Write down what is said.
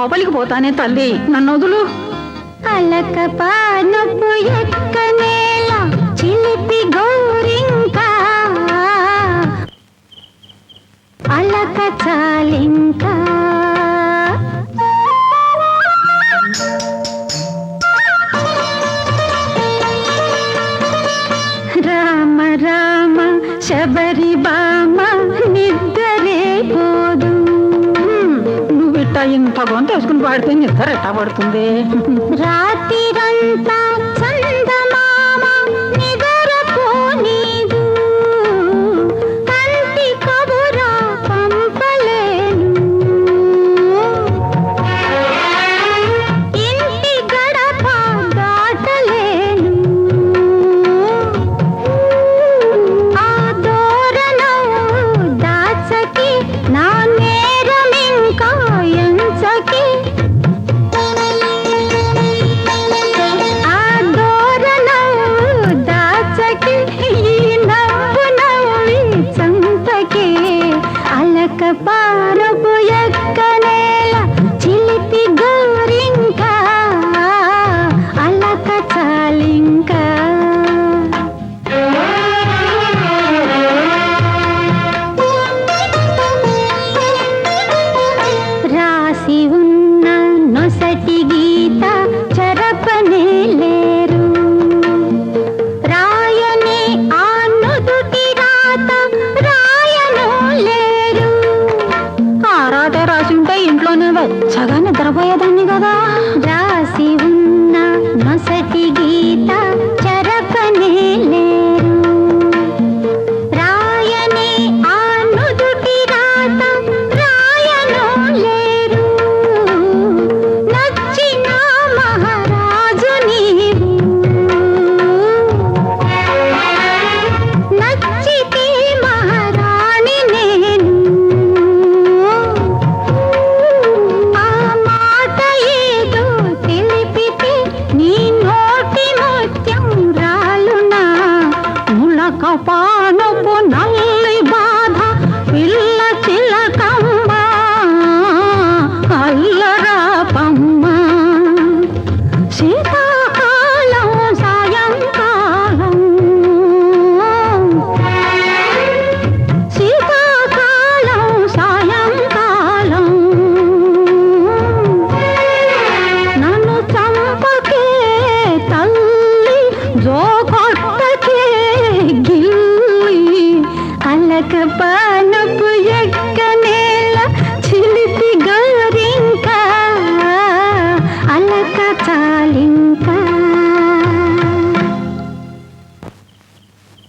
లోపలికి పోతానే తల్లి. నన్ను వదులు. అలక పానపు చిలిపి అలక రామ రామ శబరి బామ నిద్రేపు ఇంత గొంత వేసుకుని పాడితే నిద్ర ఎట్టా పడుతుంది? రాత్రి అంతా చగా నిద్రపోయేదాన్ని కదా? కపానపు నల్లి బాధ పిల్ల பார்க்க